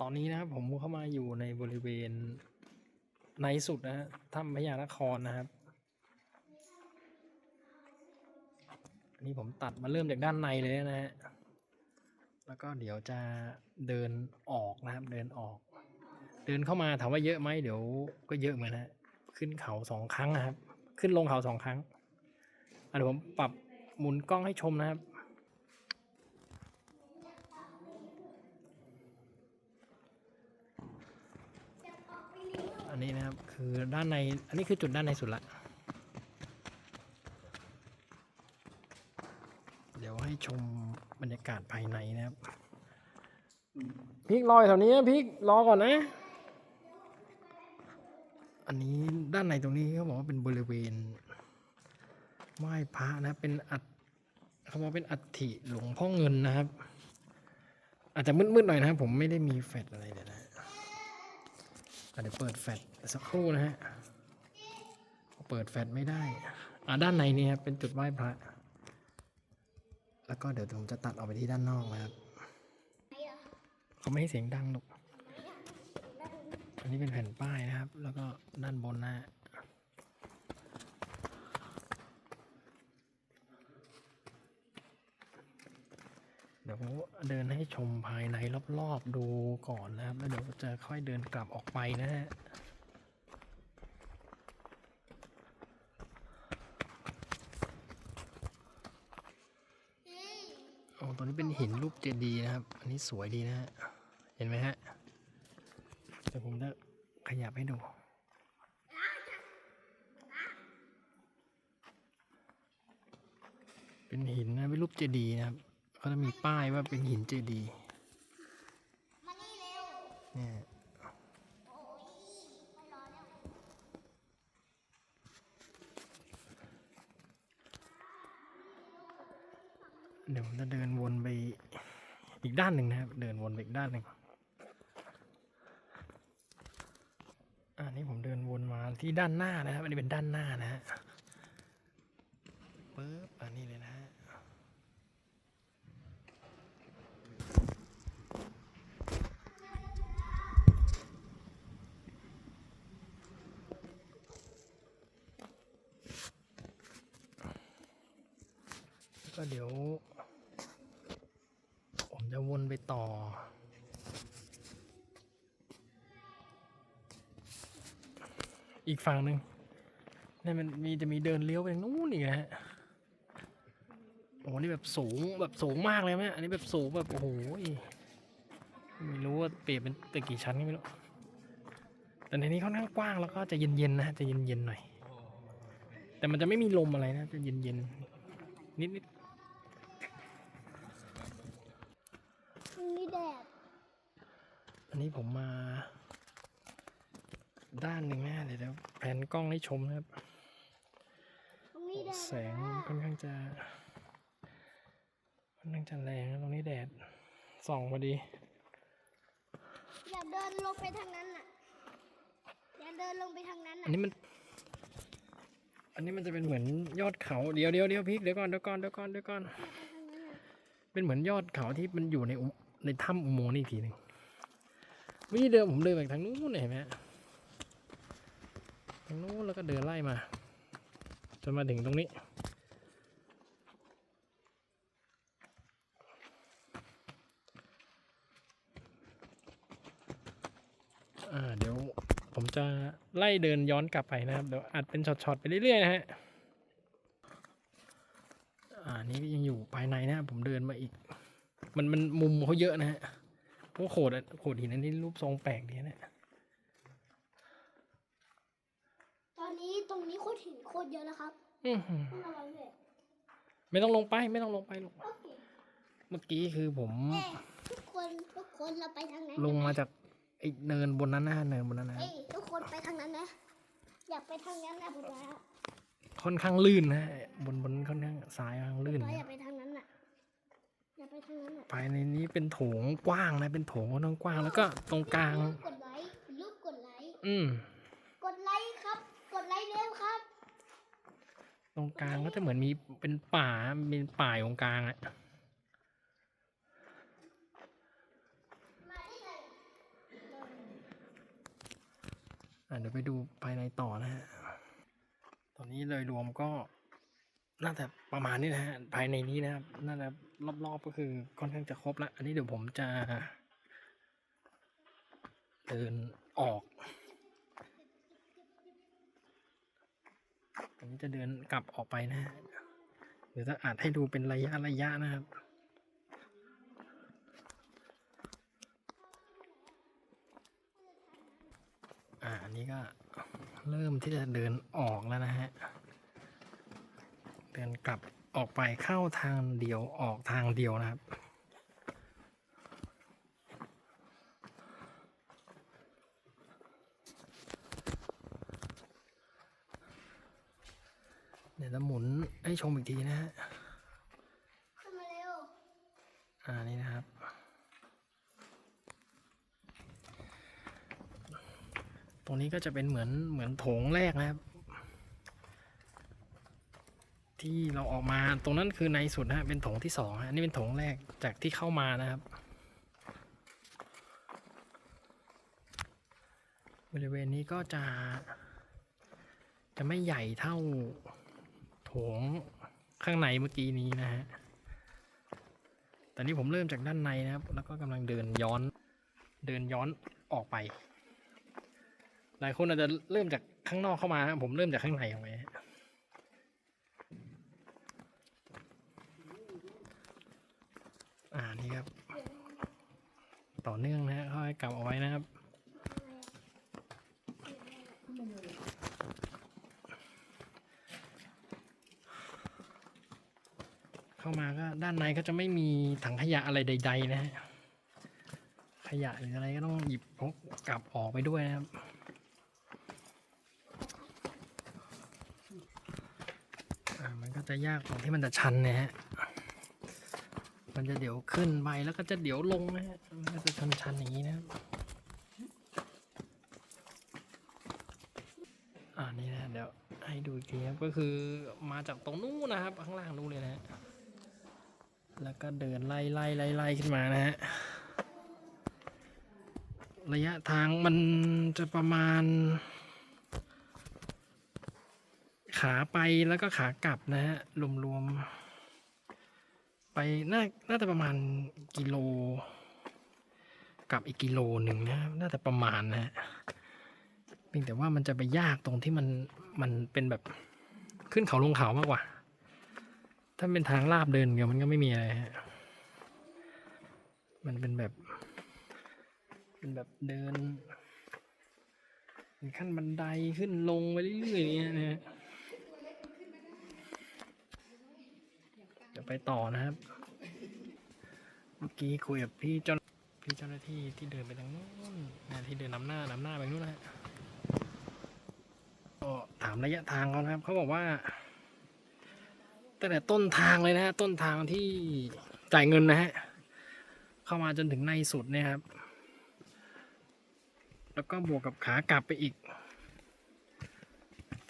ตอนนี้นะครับผมเข้ามาอยู่ในบริเวณในสุดนะฮะถ้ำพญานครนะครับอันนี้ผมตัดมาเริ่มจากด้านในเลยนะฮะแล้วก็เดี๋ยวจะเดินออกนะครับ เดินออก เดินเข้ามาถามว่าเยอะไหมเดี๋ยวก็เยอะเหมือนนะฮะขึ้นเขาสองครั้งนะครับ ขึ้นลงเขาสองครั้งอะเดี๋ยวผมปรับหมุนกล้องให้ชมนะครับ อันนี้นะครับ คือด้านใน อันนี้คือจุดด้านในสุดละ เดี๋ยวให้ชมบรรยากาศภายในนะครับพิกรอยแถวนี้พิกรอก่อนนะ อันนี้ด้านในตรงนี้เขาบอกว่าเป็นบริเวณไหว้พระนะเป็นอัฐเขาบอกเป็นอัฐิหลวงพ่อเงินนะครับ อาจจะมืดๆหน่อยนะครับ ผมไม่ได้มีแฟลชอะไรเลยนะ เดี๋ยวเปิดแฟลชสักครู่นะฮะ เปิดแฟลชไม่ได้ อ่าด้านในนี่ครับเป็นจุดไหว้พระ แล้วก็เดี๋ยวผมจะตัดออกไปที่ด้านนอกนะครับ เขาไม่ให้เสียงดังหรอก อันนี้เป็นแผ่นป้ายนะครับ แล้วก็ด้านบนนะฮะเดี๋ ยวเดินให้ชมภายในรอบๆดูก่อนนะครับ แล้วเดี๋ยวจะค่อยเดินกลับออกไปนะฮะโอ้ตัวนี้เป็นหินรูปเจดีย์นะครับ อันนี้สวยดีนะฮะ เห็นไหมฮะเดี๋ยวผมจะขยับให้ดูเป็นหินนะเป็นรูปเจดีย์นะครับ เขาจะมีป้ายว่าเป็นหินเจดีย์นี่เนี่ยเดี๋ยวผมจะเดินวนไปอีกด้านหนึ่งนะครับ เดินวนไปอีกด้านหนึ่งอันนี้ผมเดินวนมาที่ด้านหน้านะครับ อันนี้เป็นด้านหน้านะฮะปึ๊บอันนี้เลยนะฮะ ก็เดี๋ยว ผมจะวนไปต่อ อีกฝั่งหนึ่งนี่มันมีจะมีเดินเลี้ยวไปทางนู้นอีกฮะโอ้โหนี่แบบสูงแบบสูงมากเลยไหมอันนี้แบบสูงแบบโอ้โหไม่รู้ว่าเปรียบเป็นตึกกี่ชั้นก็ไม่รู้แต่ในนี้ค่อนข้างกว้างแล้วก็จะเย็นๆนะฮะจะเย็นๆหน่อย แต่มันจะไม่มีลมอะไรนะจะเย็นๆนิดๆ แดด อันนี้ผมมา ด้านหนึ่งแน่เลยเดี๋ยวแผนกล้องให้ชมนะครับตรงนี้แดดแสงค่อนข้างจะค่อนข้างจะแรงนะตรงนี้แดดส่องพอดี อย่าเดินลงไปทางนั้นน่ะ อย่าเดินลงไปทางนั้นอัน่ะนนี้มัน อันนี้มันจะเป็นเหมือนยอดเขา เดี๋ยวเดี๋ยวเดี๋ยวพีกเดี๋ยวก่อนเดี๋ยวก่อนเดี๋ยวก่อนเดี๋ยวก่อนอย่าไปทางนั้นน่ะเป็นเหมือนยอดเขาที่มันอยู่ในอุ ในถ้ำอุโมงค์นี่อีกทีหนึ่งวิธีเดินผมเดินไปทางนู้นเนี่ยเห็นไหมฮะทางนู้นแล้วก็เดินไล่มาจนมาถึงตรงนี้อ่าเดี๋ยวผมจะไล่เดินย้อนกลับไปนะครับ เดี๋ยวอัดเป็นช็อตๆไปเรื่อยๆนะฮะ อ่า นี่ยังอยู่ภายในนะผมเดินมาอีก มันมันมุมเขาเยอะนะฮะพวกโขดอะโขดหินอันนี้รูปทรงแปลกดีนะตอนนี้ตรงนี้โคตรหินโคตรเยอะแล้วครับอื้อหือต้องระวังด้วยไม่ต้องลงไปไม่ต้องลงไปลูกโอเคเมื่อกี้คือผม เอ้ยทุกคนทุกคนเราไปทางนั้นลงมาจากไอ้เนินบนนั้นนะเนินบนนั้นนะเอ้ยทุกคนไปทางนั้นนะ อยากไปทางนั้นนะผมว่าค่อนข้างลื่นนะบนบนค่อนข้างซ้ายค่อนข้างลื่นเรานะ อย่าไปทางนั้นน่ะ ไปในนี้เป็นโถงกว้างนะ เป็นโถงค่อางกว้างแล้วก็ตรงกลาง รูปกดไลค์รูปกดไลค์อืม กดไลค์ครับ กดไลค์เร็วครับ ตรงกลางก็จะเหมือนมีเป็นป่าเป็นป่าอยู่ตรงกลางอะอะเดี๋ยวไปดูภายในต่อนะฮะตอนนี้เลยรวมก็ น่าจะประมาณนี้นะฮะภายในนี้นะครับน่าจะรอบๆก็คือค่อนข้างจะครบแล้วอันนี้เดี๋ยวผมจะเดินออกอันนี้จะเดินกลับออกไปนะฮะเดี๋ยวจะอาจให้ดูเป็นระยะระยะนะครับอ่าอันนี้ก็เริ่มที่จะเดินออกแล้วนะฮะ เดินกลับออกไปเข้าทางเดียวออกทางเดียวนะครับ เดี๋ยวจะหมุนให้ชมอีกทีนะฮะขึ้นมาเร็ว อ่านี่นะครับ ตรงนี้ก็จะเป็นเหมือนเหมือนโถงแรกนะครับ ที่เราออกมาตรงนั้นคือในสุดนะฮะเป็นโถงที่สองฮะอันนี่เป็นโถงแรกจากที่เข้ามานะครับ บริเวณนี้ก็จะ จะไม่ใหญ่เท่าโถงข้างในเมื่อกี้นี้นะฮะแต่นี่ผมเริ่มจากด้านในนะครับ แล้วก็กำลังเดินย้อนเดินย้อนออกไป หลายคนอาจจะเริ่มจากข้างนอกเข้ามาผมเริ่มจากข้างในออกไปฮะอ่านี่ครับ ต่อเนื่องนะฮะค่อยกลับเอาไว้นะครับเข้ามาก็ด้านในก็จะไม่มีถังขยะอะไรใด ๆ นะฮะขยะหรืออะไรก็ต้องหยิบพกกลับออกไปด้วยนะครับมันก็จะยากตรงที่มันจะชันนะฮะ มันจะเดี๋ยวขึ้นไปแล้วก็จะเดี๋ยวลงนะฮะมันก็จะชันๆอย่างนี้นะอ่านี่นะเดี๋ยวให้ดูอีกทีครับก็คือมาจากตรงนู้นนะครับ ข้างล่างนู้นเลยนะฮะแล้วก็เดินไล่ไล่ไล่ไล่ขึ้นมานะฮะระยะทางมันจะประมาณ ขาไปแล้วก็ขากลับนะฮะรวมๆ ไปน่าน่าจะประมาณกิโล กับอีกกิโลหนึ่งนะน่าจะประมาณนะฮะเพียงแต่ว่ามันจะไปยากตรงที่มันมันเป็นแบบขึ้นเขาลงเขามากกว่า ถ้าเป็นทางลาบเดินเดียวมันก็ไม่มีอะไรมันเป็นแบบ เป็นแบบเดินเป็นขั้นบันไดขึ้นลงไปเรื่อยๆอย่างเงี้ยนะฮะเดี๋ยว ไปต่อนะครับ เมื่อกี้คุยกับพี่เจ้าพี่เจ้าหน้าที่ที่เดินไปทางนู้นนะที่เดินนำหน้านำหน้าไปนู้นนะฮะก็ถามระยะทางเขานะครับ เขาบอกว่าตั้งแต่ต้นทางเลยนะฮะต้นทางที่จ่ายเงินนะฮะเข้ามาจนถึงในสุดเนี่ยครับ แล้วก็บวกกับขากลับไปอีก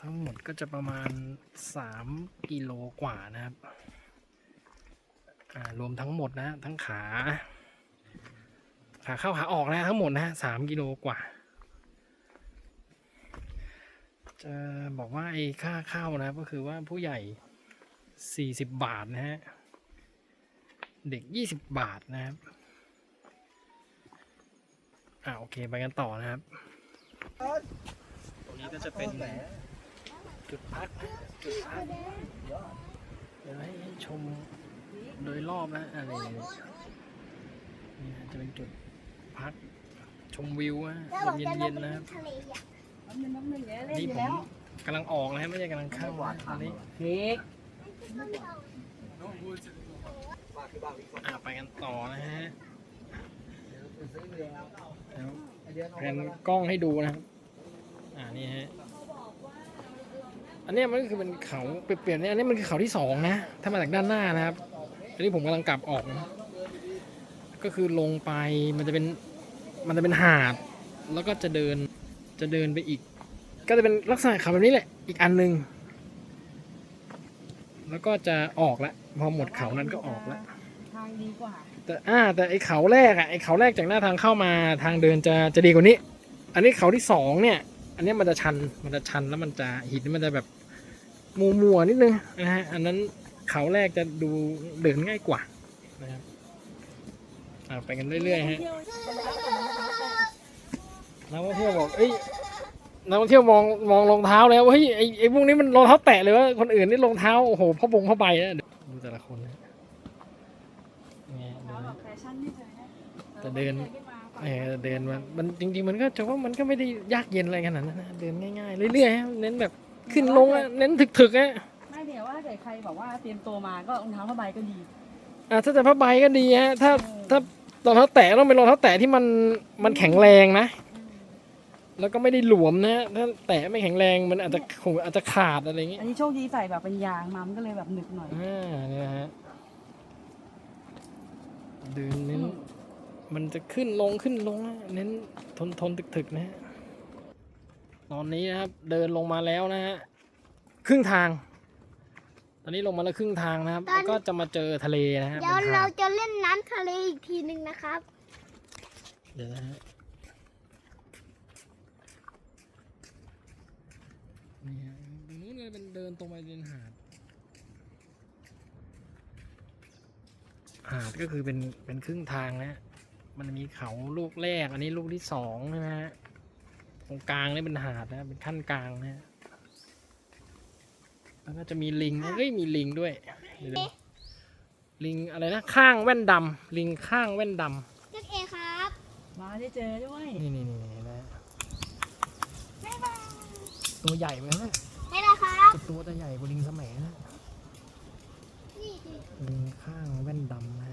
ทั้งหมดก็จะประมาณสามกิโลกว่านะครับ รวมทั้งหมดนะทั้งขา ขาเข้าขาออกนะทั้งหมดนะสามกิโลกว่า จะบอกว่าไอ้ค่าเข้านะก็คือว่าผู้ใหญ่สี่สิบบาทนะฮะ เด็กยี่สิบบาทนะครับ อ่าโอเคไปกันต่อนะครับ ตรงนี้ก็จะเป็นจุดพักจุดพักเดี๋ยวให้ชม โดยรอบนะอะไรนี่นะจะเป็นจุดพักชมวิวนะแล้วลบอกมจะลเย็งนๆนะครับทะเลอะนี่ผมกำลังออกนะฮะไม่ใช่กำลังเข้านะอันนี้พริกอ่าไปกันต่อนะฮะแล้วแผนกล้องให้ดูนะครับอ่านี่ฮะอันเนี้ยมันก็คือเป็นเขาเปรียบๆเนี่ยอันนี้มันคือเขาที่สองนะ ถ้ามาจากด้านหน้านะครับ อันนี้ผมกำลังกลับออกนะก็คือลงไปมันจะเป็นมันจะเป็นหาด แล้วก็จะเดินจะเดินไปอีก ก็จะเป็นลักษณะเขาแบบนี้แหละ อีกอันหนึ่งแล้วก็จะออกละพอหมดเขานั้นก็ออกละทางดีกว่าแต่อ่าแต่ไอเขาแรกอะไอเขาแรกจากหน้าทางเข้ามาทางเดินจะจะดีกว่านี้ อันนี้เขาที่สองเนี่ย อันนี้มันจะชันมันจะชันแล้วมันจะหินมันจะแบบมัวมัวๆนิดนึงนะฮะอันนั้น เขาแรกจะดูเดินง่ายกว่านะครับไปกันเรื่อยๆฮะนักท่องเที่ยวบอกเอ้ยนักท่องเที่ยวมองมองรองเท้าแล้วเฮ้ยไอ้ไอ้พวกนี้มันรองเท้าแตะเลยว่าคนอื่นนี่รองเท้าโอ้โหพ่อบงพ่อใบนะดูแต่ละคนนะเนี่ยดูแบนะบแฟชั่เดินเออเดินมันมันจริงๆมันก็จะว่ามันก็ไม่ได้ยากเย็นอะไรขนาดนั้นนะเดินง่ายๆเรื่อยๆเน้นแบบขึ้นลงอะเน้นถึกๆอะ เดี๋ยวว่าเกิดใครบอกว่าเตรียมตัวมาก็รองเท้าผ้าใบก็ดี อะถ้าจะผ้าใบก็ดีฮะถ้าถ้ารองเท้าแตะต้องเป็นรองเท้าแตะที่มันมันแข็งแรงนะ แล้วก็ไม่ได้หลวมนะ ถ้าแตะไม่แข็งแรงมันอาจจะคงอาจจะขาดอะไรอย่างเงี้ยอันนี้โชคดีใส่แบบเป็นยางมามันก็เลยแบบหนึบหน่อยอ่าเนี่ยนะฮะเดินเน้นมันจะขึ้นลงขึ้นลงนะเน้นทนทนถึกๆนะฮะตอนนี้นะครับเดินลงมาแล้วนะฮะครึ่งทางต อนนี้ลงมาแล้วครึ่งทางนะครับแล้วก็จะมาเจอทะเลนะฮะเดี๋ยวป็นหเราดจะเล่นน้ำทะเลอีกทีหนึ่งนะครับเดี๋ยวนะฮะนี่ฮะตรงนู้นเลยเป็นเดินตรงไปเดินหาด หาดก็คือเป็นเป็นครึ่งทางนะมันมีเขาลูกแรก อันนี้ลูกที่สองใช่ไหมฮะตรงกลางนี่เป็นหาดนะเป็นขั้นกลางนะฮะ แล้วก็จะมีลิงเอ้ยมีลิงด้วยเดี๋ยวดูลิงอะไรนะข้างแว่นดำลิงข้างแว่นดำเจ๊เอครับมาได้เจอด้วย นี่นี่นี่นี่นะตัวใหญ่ไหมนะไม่ได้ครับ ตัวจะใหญ่กว่าลิงสมัยนะนี่ดิลิงข้างแว่นดำนะ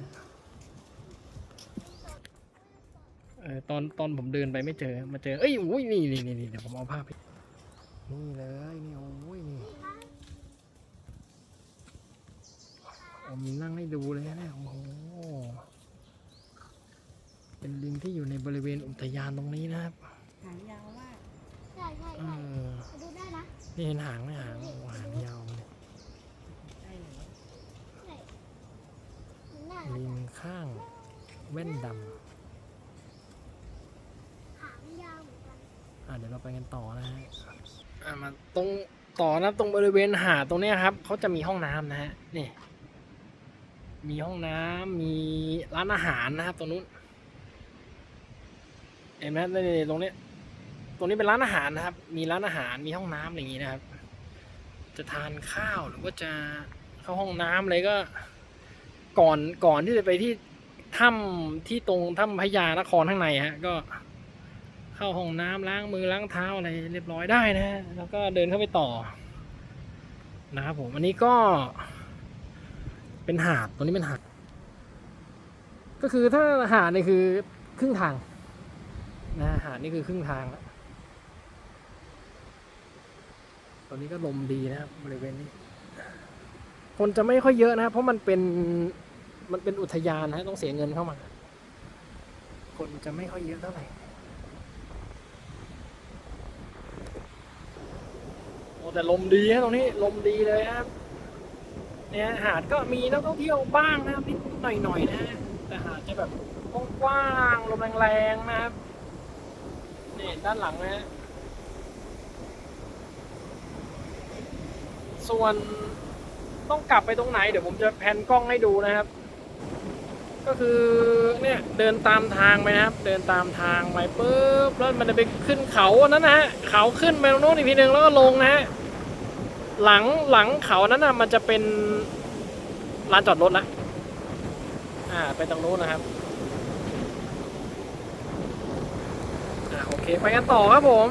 เออตอนตอนผมเดินไปไม่เจอมาเจอเอ้ยโอ้ยนี่นี่นี่นี่เดี๋ยวผมเอาภาพไปนี่เลยนี่โอ้ยนี่ผ มมีนั่งให้ดูเลยนะเนี่ยโอ้โห เป็นลิงที่อยู่ในบริเวณอุทยานตรงนี้นะครับหางยาวมากใช่ใช่เอใช่อดูได้นะนี่เห็นหางไหมหางโอ้โหหางยาวเลยใช่เลยใช่น่ารักลิงข้างแว่นดหางยาวเหมือนกันำอะเดี๋ยวเราไปกันต่อนะฮะอะมาตรงต่อนะตรงบริเวณหาดตรงเนี้ยครับเขาจะมีห้องน้ำนะฮะนี่ มีห้องน้ำมีร้านอาหารนะครับตรงนู้นเห็นไหมนี่ตรงนี้ ตรงนี้เป็นร้านอาหารนะครับ มีร้านอาหารมีห้องน้ำอะไรอย่างงี้นะครับ จะทานข้าวหรือว่าจะเข้าห้องน้ำอะไรก็ ก่อนก่อนที่จะไปที่ถ้ำที่ตรงถ้ำพญานครข้างในฮะ ก็เข้าห้องน้ำล้างมือล้างเท้าอะไรเรียบร้อยได้นะฮะแล้วก็เดินเข้าไปต่อนะครับผมอันนี้ก็ เป็นหาดตรงนี้เป็นหาด ก็คือถ้าหาดนี่คือครึ่งทางนะหาดนี่คือครึ่งทางแล้วตอนนี้ก็ลมดีนะครับบริเวณนี้ คนจะไม่ค่อยเยอะนะครับเพราะมันเป็นมันเป็นอุทยานนะฮะต้องเสียเงินเข้ามา คนจะไม่ค่อยเยอะเท่าไหร่โอ้แต่ลมดีฮะตรงนี้ลมดีเลยครับ นี่ยหาดก็มีนักท่องเที่ยวบ้างนะครับนิดหน่อยๆนะฮะแต่หาดจะแบบกว้างๆลมแรงๆนะครับนี่ด้านหลังนะฮะส่วนต้องกลับไปตรงไหน เดี๋ยวผมจะแพนกล้องให้ดูนะครับ ก็คือเนี่ยเดินตามทางไปนะครับ เดินตามทางไปปุ๊บแล้วมันจะไปขึ้นเขาอันนั้นนะฮะเขาขึ้นไปตรงโน้นอีกทีหนึ่งแล้วก็ลงนะฮะ หลังหลังเขานั้นนะมันจะเป็นลานจอดรถละอ่าไปตรงนู้นนะครับอ่าโอเค ไปกันต่อครับผม